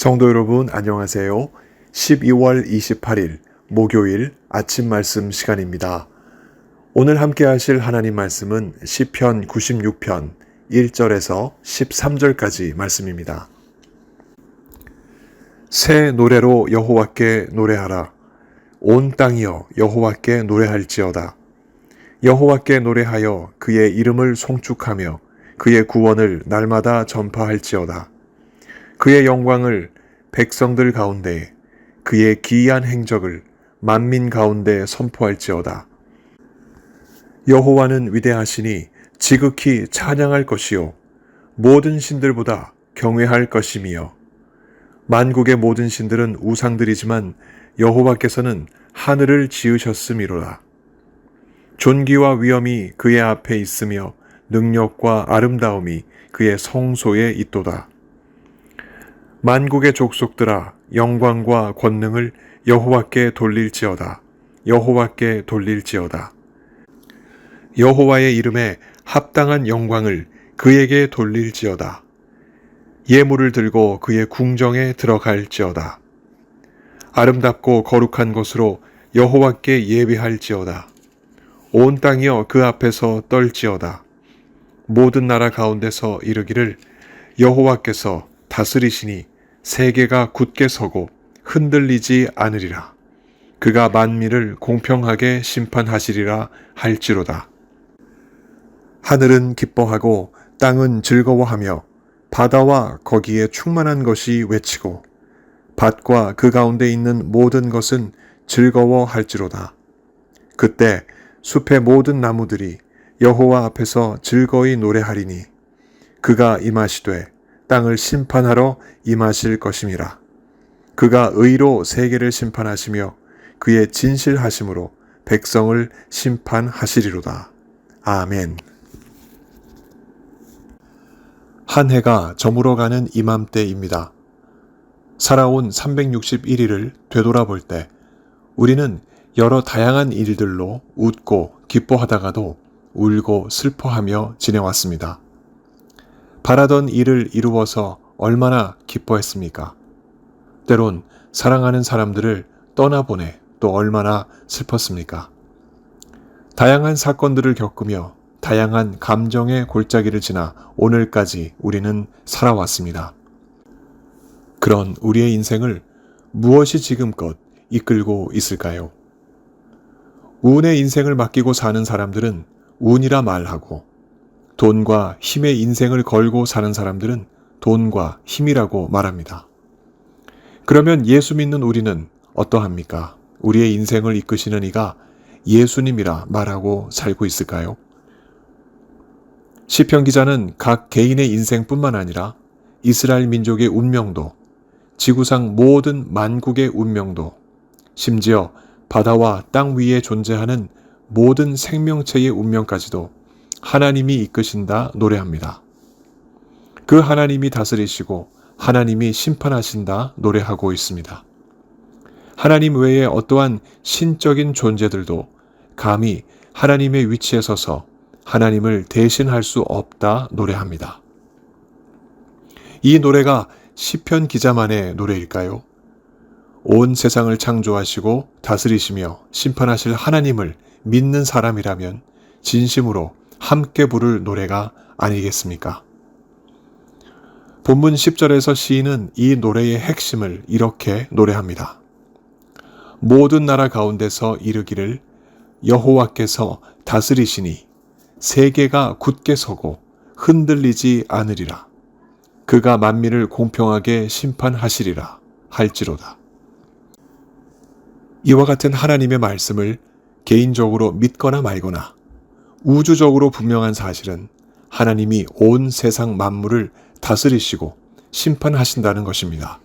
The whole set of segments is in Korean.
성도 여러분 안녕하세요. 12월 28일 목요일 아침 말씀 시간입니다. 오늘 함께 하실 하나님 말씀은 시편 96편 1절에서 13절까지 말씀입니다. 새 노래로 여호와께 노래하라. 온 땅이여 여호와께 노래할지어다. 여호와께 노래하여 그의 이름을 송축하며 그의 구원을 날마다 전파할지어다. 그의 영광을 백성들 가운데 그의 기이한 행적을 만민 가운데 선포할지어다. 여호와는 위대하시니 지극히 찬양할 것이요 모든 신들보다 경외할 것이며 만국의 모든 신들은 우상들이지만 여호와께서는 하늘을 지으셨음이로라. 존귀와 위엄이 그의 앞에 있으며 능력과 아름다움이 그의 성소에 있도다. 만국의 족속들아 영광과 권능을 여호와께 돌릴지어다. 여호와께 돌릴지어다. 여호와의 이름에 합당한 영광을 그에게 돌릴지어다. 예물을 들고 그의 궁정에 들어갈지어다. 아름답고 거룩한 곳으로 여호와께 예배할지어다. 온 땅이여 그 앞에서 떨지어다. 모든 나라 가운데서 이르기를 여호와께서 다스리시니 세계가 굳게 서고 흔들리지 않으리라. 그가 만민을 공평하게 심판하시리라 할지로다. 하늘은 기뻐하고 땅은 즐거워하며 바다와 거기에 충만한 것이 외치고 밭과 그 가운데 있는 모든 것은 즐거워할지로다. 그때 숲의 모든 나무들이 여호와 앞에서 즐거이 노래하리니 그가 임하시되 땅을 심판하러 임하실 것임이라. 그가 의로 세계를 심판하시며 그의 진실하심으로 백성을 심판하시리로다. 아멘. 한 해가 저물어가는 이맘때입니다. 살아온 361일을 되돌아볼 때 우리는 여러 다양한 일들로 웃고 기뻐하다가도 울고 슬퍼하며 지내왔습니다. 바라던 일을 이루어서 얼마나 기뻐했습니까? 때론 사랑하는 사람들을 떠나보내 또 얼마나 슬펐습니까? 다양한 사건들을 겪으며 다양한 감정의 골짜기를 지나 오늘까지 우리는 살아왔습니다. 그런 우리의 인생을 무엇이 지금껏 이끌고 있을까요? 운의 인생을 맡기고 사는 사람들은 운이라 말하고 돈과 힘의 인생을 걸고 사는 사람들은 돈과 힘이라고 말합니다. 그러면 예수 믿는 우리는 어떠합니까? 우리의 인생을 이끄시는 이가 예수님이라 말하고 살고 있을까요? 시편 기자는 각 개인의 인생뿐만 아니라 이스라엘 민족의 운명도, 지구상 모든 만국의 운명도, 심지어 바다와 땅 위에 존재하는 모든 생명체의 운명까지도 하나님이 이끄신다 노래합니다. 그 하나님이 다스리시고 하나님이 심판하신다 노래하고 있습니다. 하나님 외에 어떠한 신적인 존재들도 감히 하나님의 위치에 서서 하나님을 대신할 수 없다 노래합니다. 이 노래가 시편 기자만의 노래일까요? 온 세상을 창조하시고 다스리시며 심판하실 하나님을 믿는 사람이라면 진심으로 함께 부를 노래가 아니겠습니까? 본문 10절에서 시인은 이 노래의 핵심을 이렇게 노래합니다. 모든 나라 가운데서 이르기를 여호와께서 다스리시니 세계가 굳게 서고 흔들리지 않으리라. 그가 만민을 공평하게 심판하시리라 할지로다. 이와 같은 하나님의 말씀을 개인적으로 믿거나 말거나 우주적으로 분명한 사실은 하나님이 온 세상 만물을 다스리시고 심판하신다는 것입니다.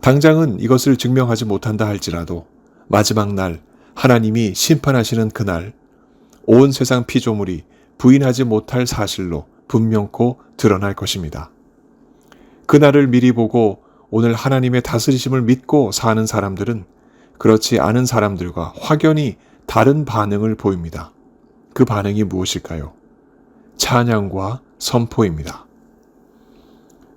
당장은 이것을 증명하지 못한다 할지라도 마지막 날 하나님이 심판하시는 그날 온 세상 피조물이 부인하지 못할 사실로 분명코 드러날 것입니다. 그날을 미리 보고 오늘 하나님의 다스리심을 믿고 사는 사람들은 그렇지 않은 사람들과 확연히 다른 반응을 보입니다. 그 반응이 무엇일까요? 찬양과 선포입니다.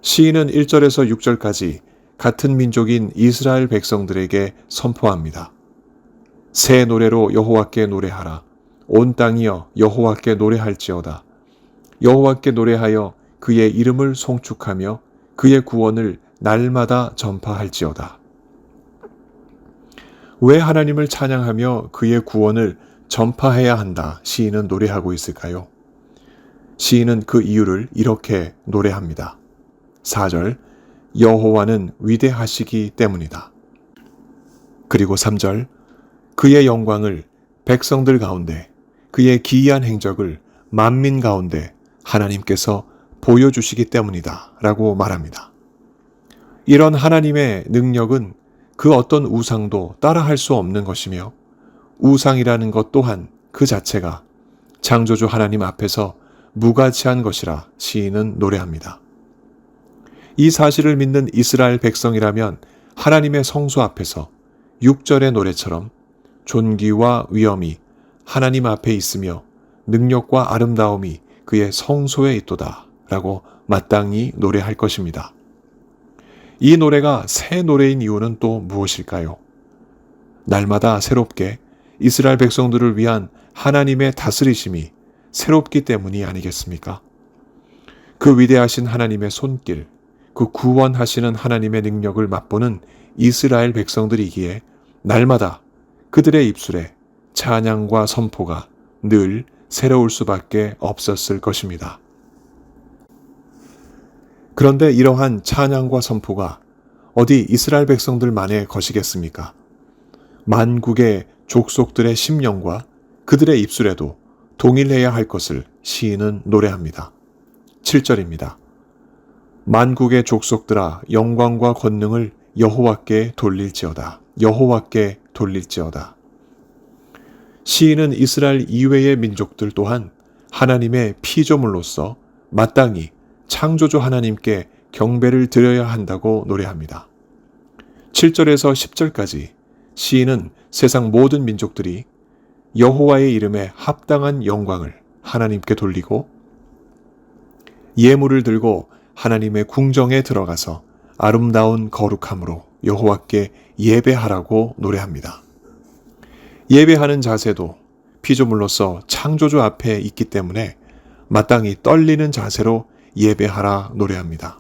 시인은 1절에서 6절까지 같은 민족인 이스라엘 백성들에게 선포합니다. 새 노래로 여호와께 노래하라. 온 땅이여 여호와께 노래할지어다. 여호와께 노래하여 그의 이름을 송축하며 그의 구원을 날마다 전파할지어다. 왜 하나님을 찬양하며 그의 구원을 전파해야 한다 시인은 노래하고 있을까요? 시인은 그 이유를 이렇게 노래합니다. 4절 여호와는 위대하시기 때문이다. 그리고 3절 그의 영광을 백성들 가운데 그의 기이한 행적을 만민 가운데 하나님께서 보여주시기 때문이다. 라고 말합니다. 이런 하나님의 능력은 그 어떤 우상도 따라할 수 없는 것이며 우상이라는 것 또한 그 자체가 창조주 하나님 앞에서 무가치한 것이라 시인은 노래합니다. 이 사실을 믿는 이스라엘 백성이라면 하나님의 성소 앞에서 6절의 노래처럼 존귀와 위엄이 하나님 앞에 있으며 능력과 아름다움이 그의 성소에 있도다 라고 마땅히 노래할 것입니다. 이 노래가 새 노래인 이유는 또 무엇일까요? 날마다 새롭게 이스라엘 백성들을 위한 하나님의 다스리심이 새롭기 때문이 아니겠습니까? 그 위대하신 하나님의 손길, 그 구원하시는 하나님의 능력을 맛보는 이스라엘 백성들이기에 날마다 그들의 입술에 찬양과 선포가 늘 새로울 수밖에 없었을 것입니다. 그런데 이러한 찬양과 선포가 어디 이스라엘 백성들만의 것이겠습니까? 만국의 족속들의 심령과 그들의 입술에도 동일해야 할 것을 시인은 노래합니다. 7절입니다. 만국의 족속들아 영광과 권능을 여호와께 돌릴지어다. 여호와께 돌릴지어다. 시인은 이스라엘 이외의 민족들 또한 하나님의 피조물로서 마땅히 창조주 하나님께 경배를 드려야 한다고 노래합니다. 7절에서 10절까지 시인은 세상 모든 민족들이 여호와의 이름에 합당한 영광을 하나님께 돌리고 예물을 들고 하나님의 궁정에 들어가서 아름다운 거룩함으로 여호와께 예배하라고 노래합니다. 예배하는 자세도 피조물로서 창조주 앞에 있기 때문에 마땅히 떨리는 자세로 예배하라 노래합니다.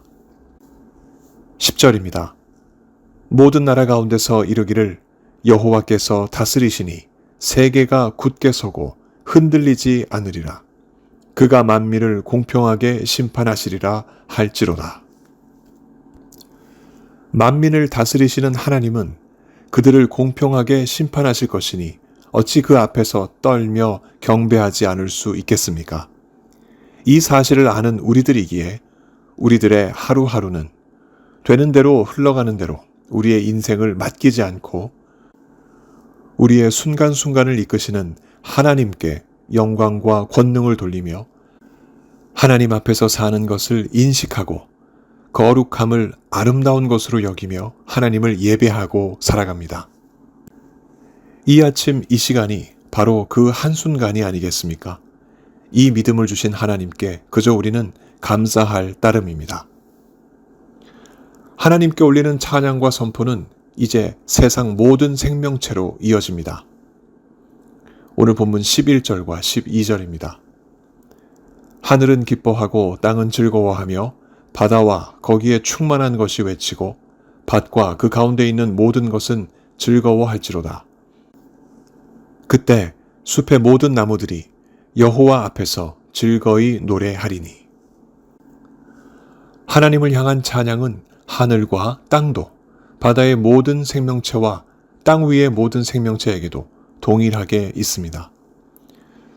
10절입니다. 모든 나라 가운데서 이르기를 여호와께서 다스리시니 세계가 굳게 서고 흔들리지 않으리라. 그가 만민을 공평하게 심판하시리라 할지로다. 만민을 다스리시는 하나님은 그들을 공평하게 심판하실 것이니 어찌 그 앞에서 떨며 경배하지 않을 수 있겠습니까? 이 사실을 아는 우리들이기에 우리들의 하루하루는 되는 대로 흘러가는 대로 우리의 인생을 맡기지 않고 우리의 순간순간을 이끄시는 하나님께 영광과 권능을 돌리며 하나님 앞에서 사는 것을 인식하고 거룩함을 아름다운 것으로 여기며 하나님을 예배하고 살아갑니다. 이 아침 이 시간이 바로 그 한순간이 아니겠습니까? 이 믿음을 주신 하나님께 그저 우리는 감사할 따름입니다. 하나님께 올리는 찬양과 선포는 이제 세상 모든 생명체로 이어집니다. 오늘 본문 11절과 12절입니다. 하늘은 기뻐하고 땅은 즐거워하며 바다와 거기에 충만한 것이 외치고 밭과 그 가운데 있는 모든 것은 즐거워할지로다. 그때 숲의 모든 나무들이 여호와 앞에서 즐거이 노래하리니. 하나님을 향한 찬양은 하늘과 땅도 바다의 모든 생명체와 땅 위의 모든 생명체에게도 동일하게 있습니다.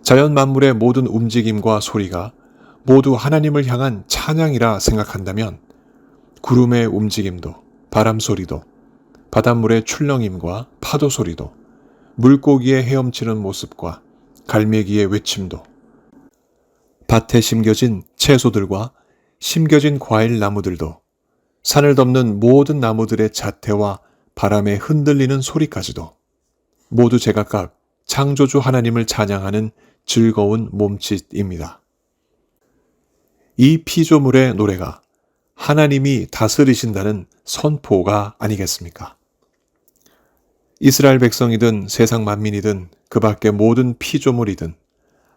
자연 만물의 모든 움직임과 소리가 모두 하나님을 향한 찬양이라 생각한다면 구름의 움직임도 바람 소리도 바닷물의 출렁임과 파도 소리도 물고기의 헤엄치는 모습과 갈매기의 외침도 밭에 심겨진 채소들과 심겨진 과일 나무들도 산을 덮는 모든 나무들의 자태와 바람에 흔들리는 소리까지도 모두 제각각 창조주 하나님을 찬양하는 즐거운 몸짓입니다. 이 피조물의 노래가 하나님이 다스리신다는 선포가 아니겠습니까? 이스라엘 백성이든 세상 만민이든 그 밖의 모든 피조물이든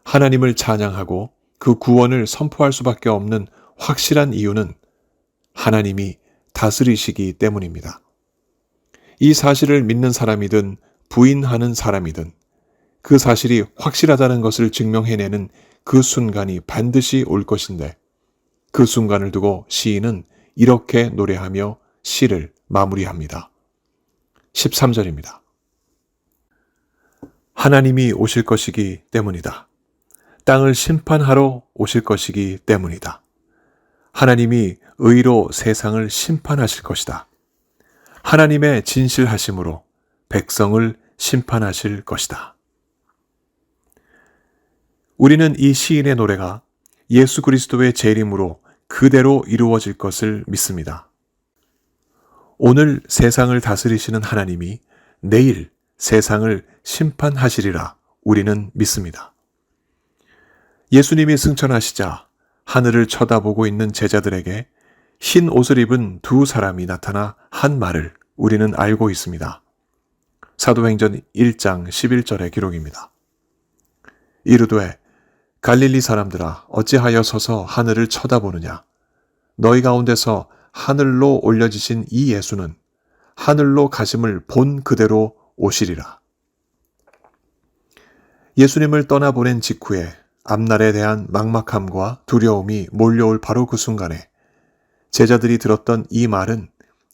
하나님을 찬양하고 그 구원을 선포할 수밖에 없는 확실한 이유는 하나님이 다스리시기 때문입니다. 이 사실을 믿는 사람이든 부인하는 사람이든 그 사실이 확실하다는 것을 증명해내는 그 순간이 반드시 올 것인데 그 순간을 두고 시인은 이렇게 노래하며 시를 마무리합니다. 13절입니다. 하나님이 오실 것이기 때문이다. 땅을 심판하러 오실 것이기 때문이다. 하나님이 의로 세상을 심판하실 것이다. 하나님의 진실하심으로 백성을 심판하실 것이다. 우리는 이 시인의 노래가 예수 그리스도의 재림으로 그대로 이루어질 것을 믿습니다. 오늘 세상을 다스리시는 하나님이 내일 세상을 심판하시리라 우리는 믿습니다. 예수님이 승천하시자 하늘을 쳐다보고 있는 제자들에게 흰 옷을 입은 두 사람이 나타나 한 말을 우리는 알고 있습니다. 사도행전 1장 11절의 기록입니다. 이르되 갈릴리 사람들아 어찌하여 서서 하늘을 쳐다보느냐 너희 가운데서 하늘로 올려지신 이 예수는 하늘로 가심을 본 그대로 오시리라. 예수님을 떠나보낸 직후에 앞날에 대한 막막함과 두려움이 몰려올 바로 그 순간에 제자들이 들었던 이 말은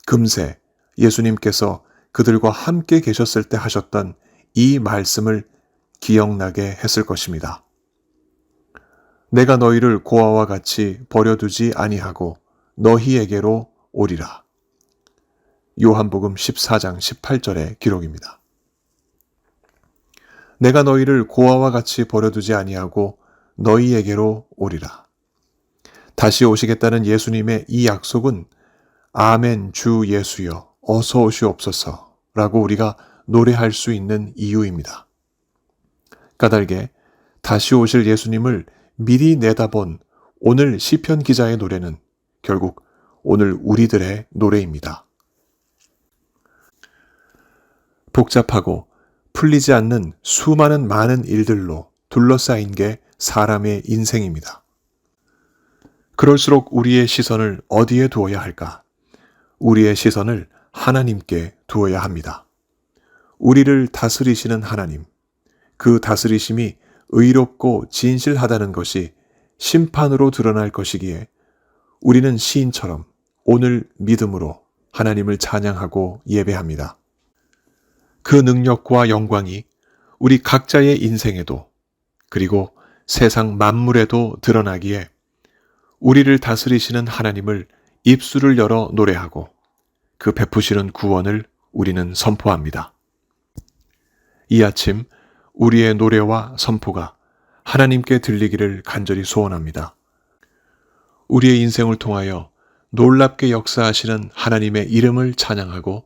금세 예수님께서 그들과 함께 계셨을 때 하셨던 이 말씀을 기억나게 했을 것입니다. 내가 너희를 고아와 같이 버려두지 아니하고 너희에게로 오리라. 요한복음 14장 18절의 기록입니다. 내가 너희를 고아와 같이 버려두지 아니하고 너희에게로 오리라. 다시 오시겠다는 예수님의 이 약속은 아멘 주 예수여 어서 오시옵소서 라고 우리가 노래할 수 있는 이유입니다. 까닭에 다시 오실 예수님을 미리 내다본 오늘 시편 기자의 노래는 결국 오늘 우리들의 노래입니다. 복잡하고 풀리지 않는 수많은 많은 일들로 둘러싸인 게 사람의 인생입니다. 그럴수록 우리의 시선을 어디에 두어야 할까? 우리의 시선을 하나님께 두어야 합니다. 우리를 다스리시는 하나님, 그 다스리심이 의롭고 진실하다는 것이 심판으로 드러날 것이기에 우리는 시인처럼 오늘 믿음으로 하나님을 찬양하고 예배합니다. 그 능력과 영광이 우리 각자의 인생에도 그리고 세상 만물에도 드러나기에 우리를 다스리시는 하나님을 입술을 열어 노래하고 그 베푸시는 구원을 우리는 선포합니다. 이 아침 우리의 노래와 선포가 하나님께 들리기를 간절히 소원합니다. 우리의 인생을 통하여 놀랍게 역사하시는 하나님의 이름을 찬양하고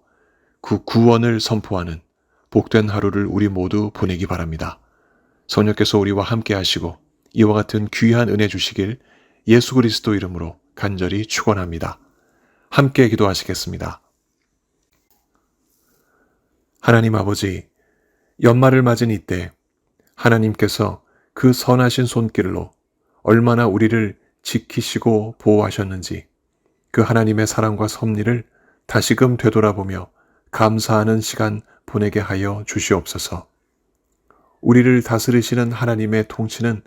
그 구원을 선포하는 복된 하루를 우리 모두 보내기 바랍니다. 성령께서 우리와 함께 하시고 이와 같은 귀한 은혜 주시길 예수 그리스도 이름으로 간절히 축원합니다. 함께 기도하시겠습니다. 하나님 아버지, 연말을 맞은 이때 하나님께서 그 선하신 손길로 얼마나 우리를 지키시고 보호하셨는지 그 하나님의 사랑과 섭리를 다시금 되돌아보며 감사하는 시간 보내게 하여 주시옵소서. 우리를 다스리시는 하나님의 통치는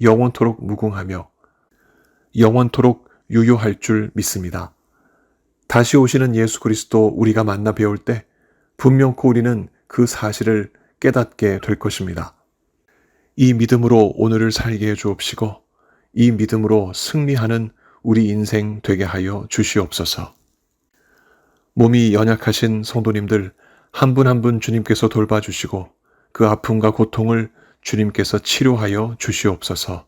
영원토록 무궁하며 영원토록 유효할 줄 믿습니다. 다시 오시는 예수 그리스도 우리가 만나 배울 때 분명코 우리는 그 사실을 깨닫게 될 것입니다. 이 믿음으로 오늘을 살게 해 주옵시고 이 믿음으로 승리하는 우리 인생 되게 하여 주시옵소서. 몸이 연약하신 성도님들 한 분 한분 주님께서 돌봐주시고 그 아픔과 고통을 주님께서 치료하여 주시옵소서.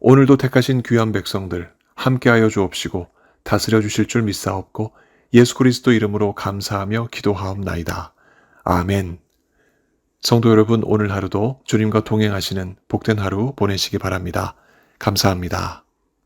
오늘도 택하신 귀한 백성들 함께하여 주옵시고 다스려 주실 줄 믿사옵고 예수 그리스도 이름으로 감사하며 기도하옵나이다. 아멘. 성도 여러분 오늘 하루도 주님과 동행하시는 복된 하루 보내시기 바랍니다. 감사합니다.